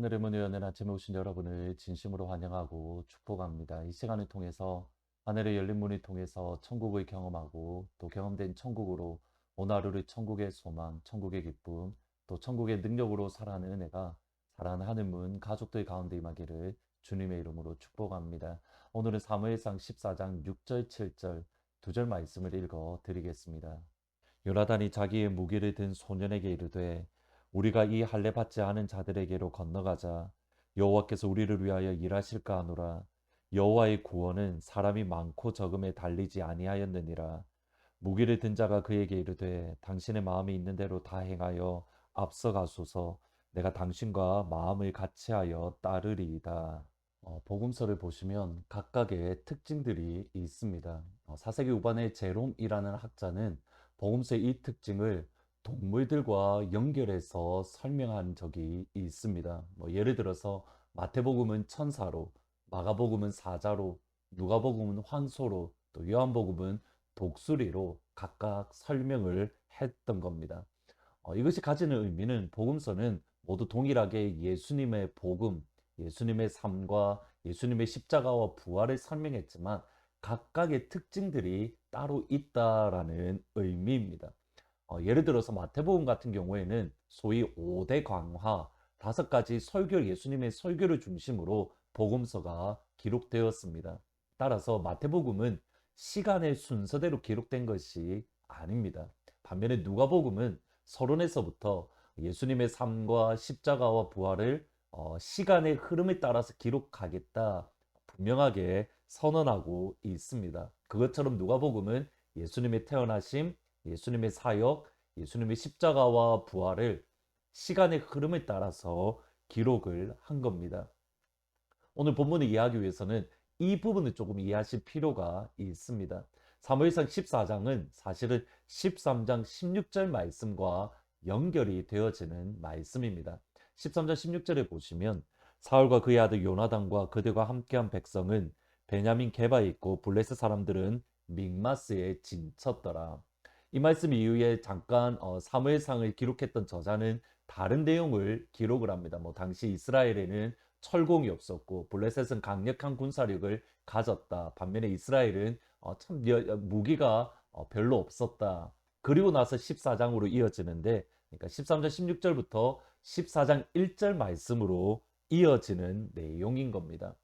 하늘의 문을 여는 아침에 오신 여러분을 진심으로 환영하고 축복합니다. 이 시간을 통해서 하늘의 열린 문을 통해서 천국을 경험하고 또 경험된 천국으로 오늘 하루를 천국의 소망, 천국의 기쁨, 또 천국의 능력으로 살아가는 은혜가 살아가는 하늘문 가족들 가운데 임하기를 주님의 이름으로 축복합니다. 오늘은 사무엘상 14장 6절, 7절 두 절 말씀을 읽어 드리겠습니다. 요나단이 자기의 무기를 든 소년에게 이르되 우리가 이 할례 받지 않은 자들에게로 건너가자 여호와께서 우리를 위하여 일하실까 하노라 여호와의 구원은 사람이 많고 적음에 달리지 아니하였느니라 무기를 든 자가 그에게 이르되 당신의 마음이 있는 대로 다 행하여 앞서가소서 내가 당신과 마음을 같이하여 따르리이다. 어, 복음서를 보시면 각각의 특징들이 있습니다. 어, 사세기 후반의 제롬이라는 학자는 복음서의 이 특징을 동물들과 연결해서 설명한 적이 있습니다. 뭐 예를 들어서 마태복음은 천사로, 마가복음은 사자로, 누가복음은 황소로, 또 요한복음은 독수리로 각각 설명을 했던 겁니다. 어, 이것이 가지는 의미는 복음서는 모두 동일하게 예수님의 복음, 예수님의 삶과 예수님의 십자가와 부활을 설명했지만 각각의 특징들이 따로 있다라는 의미입니다. 어, 예를 들어서 마태복음 같은 경우에는 소위 5대 강화, 다섯 가지 설교, 예수님의 설교를 중심으로 복음서가 기록되었습니다. 따라서 마태복음은 시간의 순서대로 기록된 것이 아닙니다. 반면에 누가복음은 서론에서부터 예수님의 삶과 십자가와 부활을 어, 시간의 흐름에 따라서 기록하겠다 분명하게 선언하고 있습니다. 그것처럼 누가복음은 예수님의 태어나심, 예수님의 사역, 예수님의 십자가와 부활을 시간의 흐름에 따라서 기록을 한 겁니다. 오늘 본문을 이해하기 위해서는 이 부분을 조금 이해하실 필요가 있습니다. 사무엘상 14장은 사실은 13장 16절 말씀과 연결이 되어지는 말씀입니다. 13장 16절에 보시면 사울과 그의 아들 요나단과 그들과 함께한 백성은 베냐민 게바에 있고 블레스 사람들은 믹마스에 진쳤더라. 이 말씀 이후에 잠깐 어, 사무엘상을 기록했던 저자는 다른 내용을 기록을 합니다. 뭐 당시 이스라엘에는 철공이 없었고 블레셋은 강력한 군사력을 가졌다. 반면에 이스라엘은 어, 참 여, 무기가 어, 별로 없었다. 그리고 나서 14장으로 이어지는데 그러니까 13장 16절부터 14장 1절 말씀으로 이어지는 내용인 겁니다.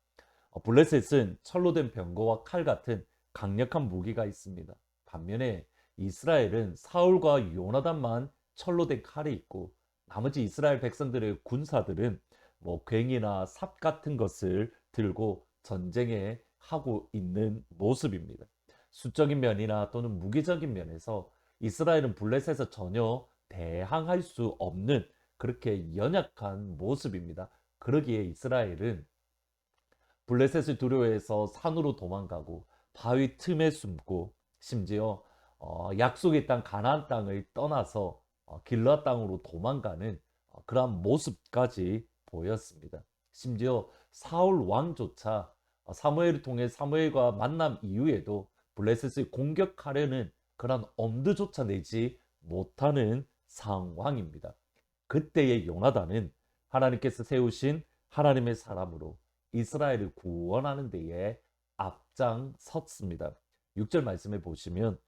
어, 블레셋은 철로 된 병거와 칼 같은 강력한 무기가 있습니다. 반면에 이스라엘은 사울과 요나단만 철로 된 칼이 있고 나머지 이스라엘 백성들의 군사들은 뭐 괭이나 삽 같은 것을 들고 전쟁에 하고 있는 모습입니다. 수적인 면이나 또는 무기적인 면에서 이스라엘은 블레셋에서 전혀 대항할 수 없는 그렇게 연약한 모습입니다. 그러기에 이스라엘은 블레셋을 두려워해서 산으로 도망가고 바위 틈에 숨고 심지어 어, 약속의 땅 가나안 땅을 떠나서 어, 길라 땅으로 도망가는 어, 그러한 모습까지 보였습니다. 심지어 사울 왕조차 어, 사무엘을 통해 사무엘과 만남 이후에도 블레셋을 공격하려는 그런 엄두조차 내지 못하는 상황입니다. 그때의 요나단은 하나님께서 세우신 하나님의 사람으로 이스라엘을 구원하는 데에 앞장섰습니다. 6절 말씀에 보시면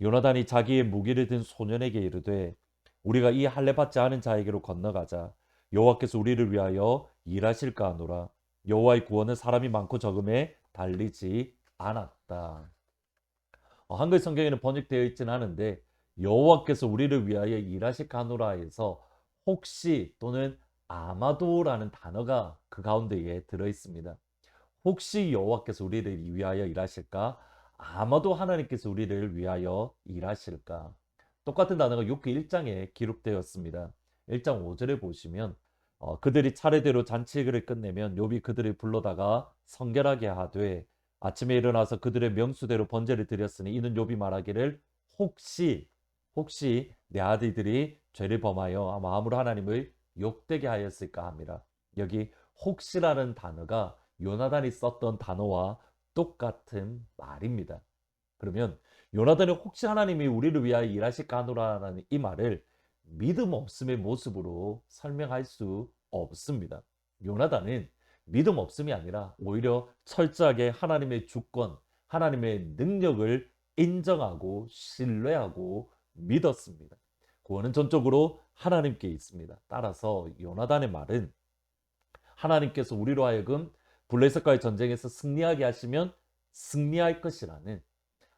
요나단이 자기의 무기를 든 소년에게 이르되 우리가 이 할례 받지 않은 자에게로 건너가자 여호와께서 우리를 위하여 일하실까 하노라 여호와의 구원은 사람이 많고 적음에 달리지 않았다. 어, 한글 성경에는 번역되어 있지는 않은데 여호와께서 우리를 위하여 일하실까 하노라에서 혹시 또는 아마도라는 단어가 그 가운데에 들어 있습니다. 혹시 여호와께서 우리를 위하여 일하실까? 아마도 하나님께서 우리를 위하여 일하실까? 똑같은 단어가 욕기 1장에 기록되었습니다. 1장 5절에 보시면 어, 그들이 차례대로 잔치를 끝내면 욥이 그들을 불러다가 성결하게 하되 아침에 일어나서 그들의 명수대로 번제를 드렸으니 이는 욥이 말하기를 혹시 혹시 내 아들들이 죄를 범하여 마음으로 하나님을 욕되게 하였을까 합니다. 여기 혹시라는 단어가 요나단이 썼던 단어와 똑같은 말입니다. 그러면 요나단이 혹시 하나님이 우리를 위하여 일하실까 하노라는 이 말을 믿음 없음의 모습으로 설명할 수 없습니다. 요나단은 믿음 없음이 아니라 오히려 철저하게 하나님의 주권, 하나님의 능력을 인정하고 신뢰하고 믿었습니다. 구원은 전적으로 하나님께 있습니다. 따라서 요나단의 말은 하나님께서 우리로 하여금 블레셋과의 전쟁에서 승리하게 하시면 승리할 것이라는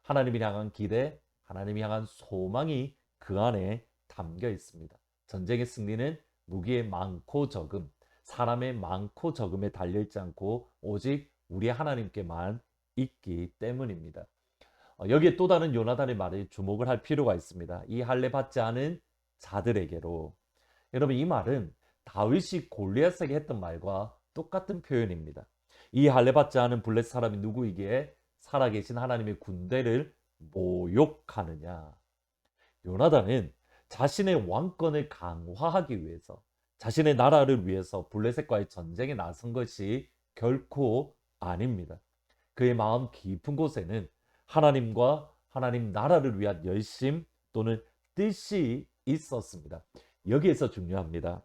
하나님이 향한 기대, 하나님이 향한 소망이 그 안에 담겨 있습니다. 전쟁의 승리는 무기의 많고 적음, 사람의 많고 적음에 달려 있지 않고 오직 우리 하나님께만 있기 때문입니다. 어, 여기에 또 다른 요나단의 말에 주목을 할 필요가 있습니다. 이 할례 받지 않은 자들에게로 여러분 이 말은 다윗이 골리앗에게 했던 말과 똑같은 표현입니다. 이 할례 받지 않은 블레 사람이 누구이기에 살아계신 하나님의 군대를 모욕하느냐. 요나단은 자신의 왕권을 강화하기 위해서 자신의 나라를 위해서 블레셋과의 전쟁에 나선 것이 결코 아닙니다. 그의 마음 깊은 곳에는 하나님과 하나님 나라를 위한 열심 또는 뜻이 있었습니다. 여기에서 중요합니다.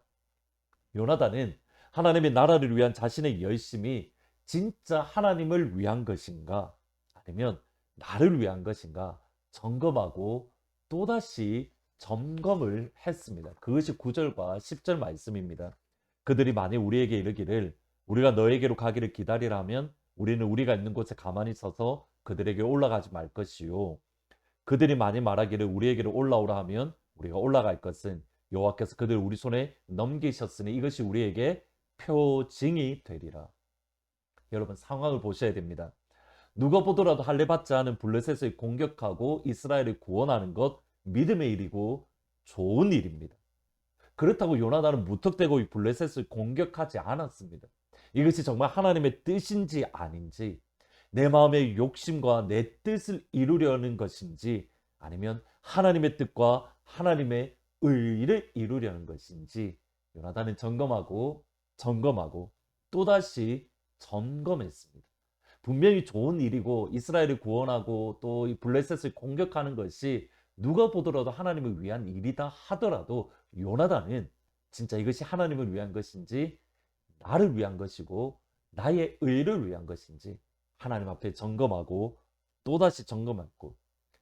요나단은 하나님의 나라를 위한 자신의 열심이 진짜 하나님을 위한 것인가 아니면 나를 위한 것인가 점검하고 또다시 점검을 했습니다. 그것이 9절과 10절 말씀입니다. 그들이 만일 우리에게 이르기를 우리가 너에게로 가기를 기다리라면 우리는 우리가 있는 곳에 가만히 서서 그들에게 올라가지 말 것이요. 그들이 만일 말하기를 우리에게로 올라오라 하면 우리가 올라갈 것은 여호와께서 그들 우리 손에 넘기셨으니 이것이 우리에게 표징이 되리라. 여러분 상황을 보셔야 됩니다. 누가 보더라도 할례 받지 않은 블레셋을 공격하고 이스라엘을 구원하는 것 믿음의 일이고 좋은 일입니다. 그렇다고 요나단은 무턱대고 이 블레셋을 공격하지 않았습니다. 이것이 정말 하나님의 뜻인지 아닌지 내 마음의 욕심과 내 뜻을 이루려는 것인지 아니면 하나님의 뜻과 하나님의 의를 이루려는 것인지 요나단은 점검하고 점검하고 또다시 점검했습니다. 분명히 좋은 일이고 이스라엘을 구원하고 또 이 블레셋을 공격하는 것이 누가 보더라도 하나님을 위한 일이다 하더라도 요나단은 진짜 이것이 하나님을 위한 것인지 나를 위한 것이고 나의 의를 위한 것인지 하나님 앞에 점검하고 또다시 점검하고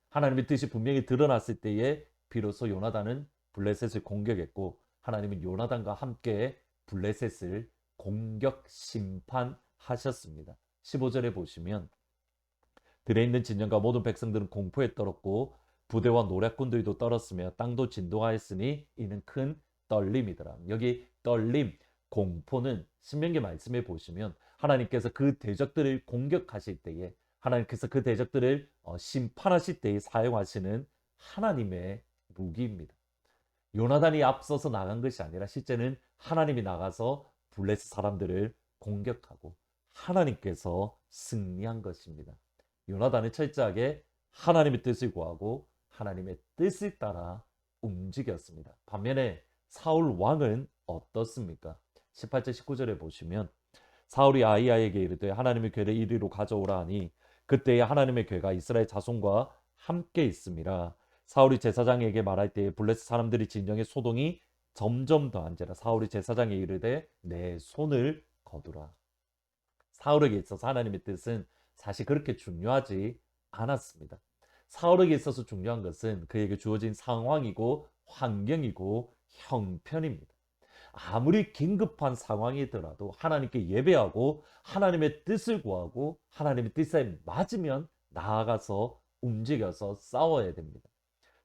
하나님의 뜻이 분명히 드러났을 때에 비로소 요나단은 블레셋을 공격했고 하나님은 요나단과 함께 블레셋을 공격 심판 하셨습니다. 15절에 보시면 들에 있는 진영과 모든 백성들은 공포에 떨었고 부대와 노략군들도 떨었으며 땅도 진동하였으니 이는 큰 떨림이더라. 여기 떨림, 공포는 신명기 말씀에 보시면 하나님께서 그 대적들을 공격하실 때에 하나님께서 그 대적들을 어, 심판하실 때에 사용하시는 하나님의 무기입니다. 요나단이 앞서서 나간 것이 아니라 실제는 하나님이 나가서 블레스 사람들을 공격하고 하나님께서 승리한 것입니다. 요나단은 철저하게 하나님의 뜻을 구하고 하나님의 뜻을 따라 움직였습니다. 반면에 사울 왕은 어떻습니까? 18절 19절에 보시면 사울이 아이야에게 이르되 하나님의 괴를 이리로 가져오라 하니 그때에 하나님의 괴가 이스라엘 자손과 함께 있음이라 사울이 제사장에게 말할 때에 블레스 사람들이 진정의 소동이 점점 더한지라 사울이 제사장에 이르되 내 손을 거두라 사울에게 있어서 하나님의 뜻은 사실 그렇게 중요하지 않았습니다. 사울에게 있어서 중요한 것은 그에게 주어진 상황이고 환경이고 형편입니다. 아무리 긴급한 상황이더라도 하나님께 예배하고 하나님의 뜻을 구하고 하나님의 뜻에 맞으면 나아가서 움직여서 싸워야 됩니다.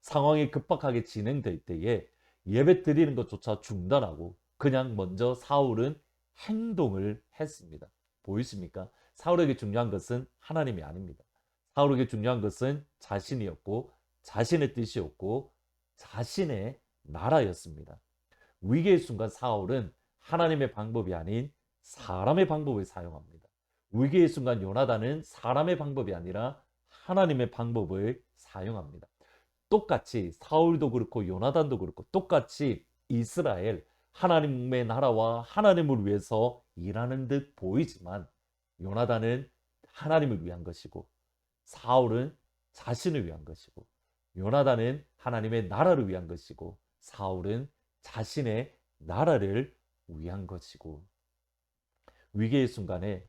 상황이 급박하게 진행될 때에 예배 드리는 것조차 중단하고 그냥 먼저 사울은 행동을 했습니다. 보이십니까? 사울에게 중요한 것은 하나님이 아닙니다. 사울에게 중요한 것은 자신이었고 자신의 뜻이었고 자신의 나라였습니다. 위기의 순간 사울은 하나님의 방법이 아닌 사람의 방법을 사용합니다. 위기의 순간 요나단은 사람의 방법이 아니라 하나님의 방법을 사용합니다. 똑같이 사울도 그렇고 요나단도 그렇고 똑같이 이스라엘 하나님의 나라와 하나님을 위해서 일하는 듯 보이지만 요나단은 하나님을 위한 것이고 사울은 자신을 위한 것이고 요나단은 하나님의 나라를 위한 것이고 사울은 자신의 나라를 위한 것이고 위기의 순간에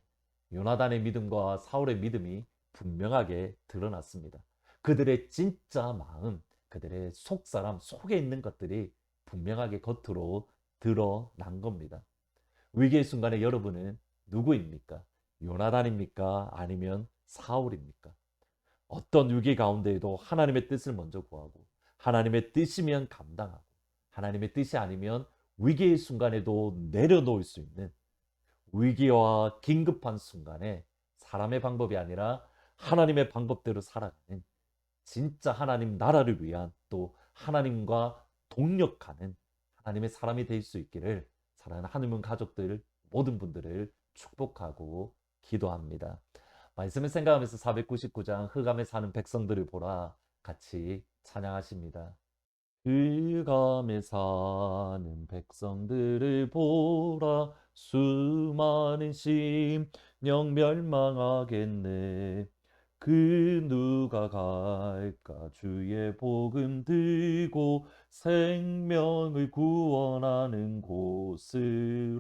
요나단의 믿음과 사울의 믿음이 분명하게 드러났습니다. 그들의 진짜 마음, 그들의 속사람 속에 있는 것들이 분명하게 겉으로 드러난 겁니다. 위기의 순간에 여러분은 누구입니까? 요나단입니까? 아니면 사울입니까? 어떤 위기 가운데에도 하나님의 뜻을 먼저 구하고 하나님의 뜻이면 감당하고 하나님의 뜻이 아니면 위기의 순간에도 내려놓을 수 있는 위기와 긴급한 순간에 사람의 방법이 아니라 하나님의 방법대로 살아가는 진짜 하나님 나라를 위한 또 하나님과 동력하는 하나님의 사람이 될 수 있기를 사랑하는 하늘문 가족들 모든 분들을 축복하고 기도합니다. 말씀을 생각하면서 499장 흑암에 사는 백성들을 보라 같이 찬양하십니다. 흑암에 사는 백성들을 보라 수많은 심령 멸망하겠네 그 누가 갈까? 주의 복음 들고 생명을 구원하는 곳으로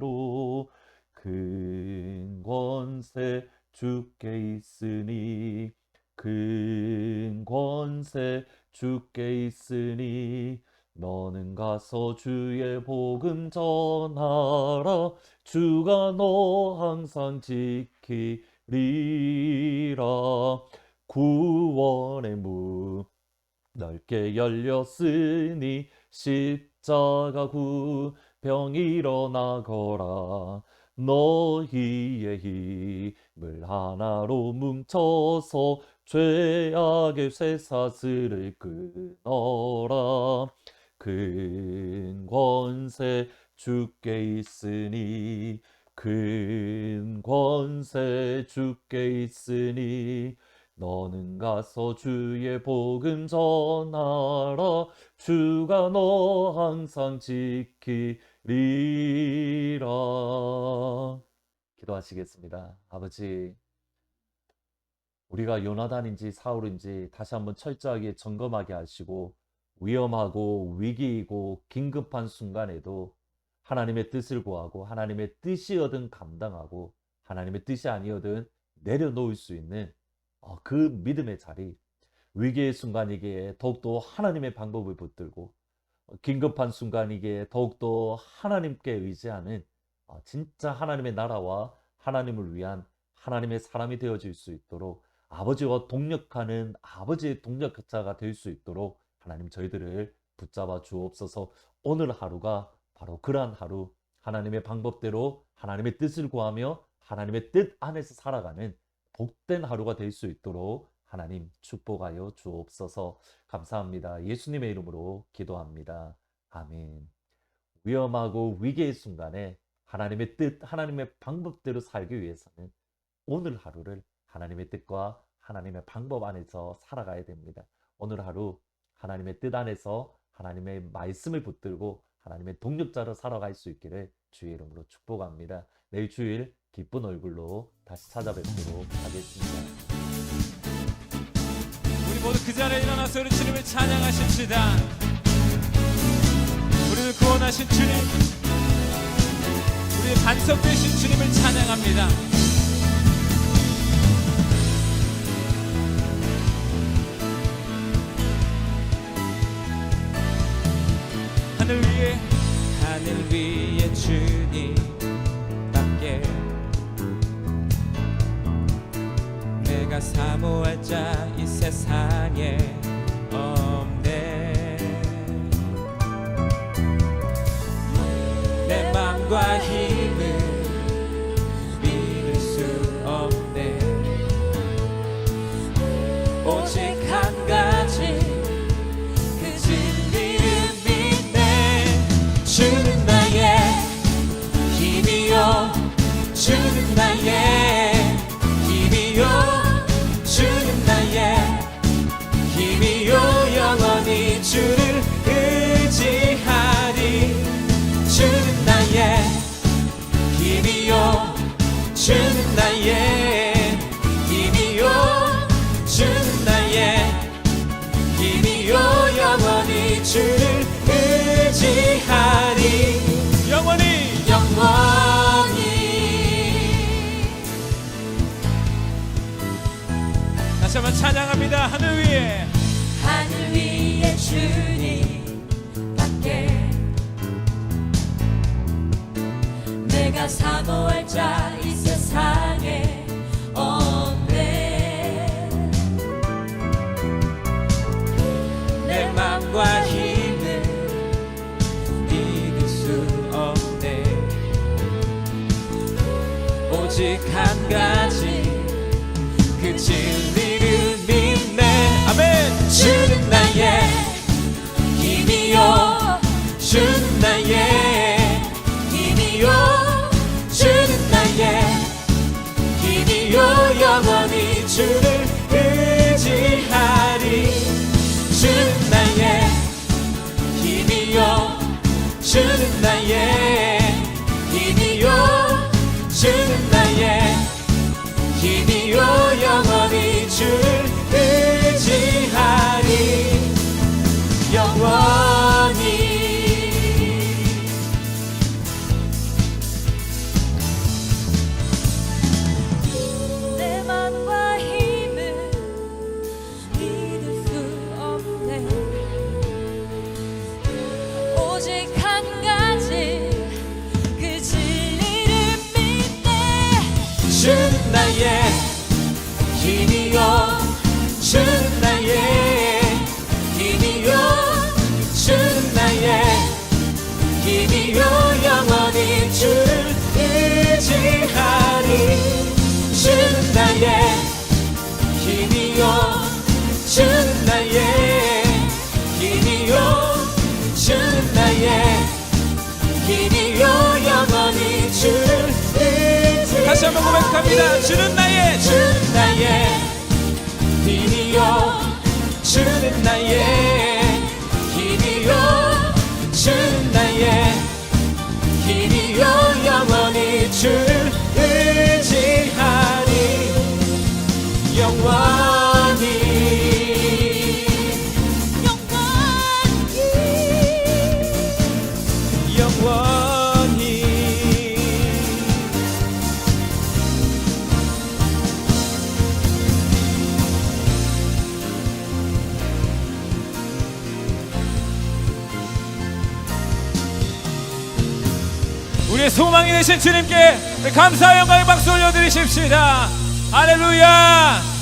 큰 권세 주께 있으니 큰 권세 주께 있으니 너는 가서 주의 복음 전하라. 주가 너 항상 지키 리라 구원의 문 넓게 열렸으니 십자가 구병 일어나거라. 너희의 힘을 하나로 뭉쳐서 죄악의 쇠사슬을 끊어라. 큰 권세 주께 있으니 큰 권세 주께 있으니 너는 가서 주의 복음 전하라 주가 너 항상 지키리라. 기도하시겠습니다. 아버지 우리가 요나단인지 사울인지 다시 한번 철저하게 점검하게 하시고 위험하고 위기이고 긴급한 순간에도 하나님의 뜻을 구하고 하나님의 뜻이어든 감당하고 하나님의 뜻이 아니어든 내려놓을 수 있는 어, 그 믿음의 자리 위기의 순간이기에 더욱더 하나님의 방법을 붙들고 어, 긴급한 순간이기에 더욱더 하나님께 의지하는 어, 진짜 하나님의 나라와 하나님을 위한 하나님의 사람이 되어질 수 있도록 아버지와 동력하는 아버지의 동력자가 될 수 있도록 하나님 저희들을 붙잡아 주옵소서. 오늘 하루가 바로 그러한 하루 하나님의 방법대로 하나님의 뜻을 구하며 하나님의 뜻 안에서 살아가는 복된 하루가 될 수 있도록 하나님 축복하여 주옵소서 감사합니다. 예수님의 이름으로 기도합니다. 아멘. 위험하고 위기의 순간에 하나님의 뜻, 하나님의 방법대로 살기 위해서는 오늘 하루를 하나님의 뜻과 하나님의 방법 안에서 살아가야 됩니다. 오늘 하루 하나님의 뜻 안에서 하나님의 말씀을 붙들고 하나님의 동력자로 살아갈 수 있기를 주의 이름으로 축복합니다. 내일 주일 기쁜 얼굴로 다시 찾아뵙도록 하겠습니다. 우리 모두 그 자리에 일어나서 우리 주님을 찬양하십시다. 우리를 구원하신 주님, 우리의 반석 되신 주님을 찬양합니다. 주님밖에 내가 사모할 자 이 세상 한번 찬양합니다. 하늘 위에. 하늘 위에 주님 밖에. 내가 사모할 자 이 세상에 없네. 내 맘과 힘을 믿을 수 없네. 오직 한 가지 그 진리 주는 나의 주는 나의 힘이요. 주는 나의 힘이요. 주는 나의 힘이요. 영원히 주를 의지 다시 한번 고백합니다. 주는 나의 주는 나의 힘이요. 주는 나의 소망이 되신 주님께 감사의 영광의 박수 올려드리십시다. 할렐루야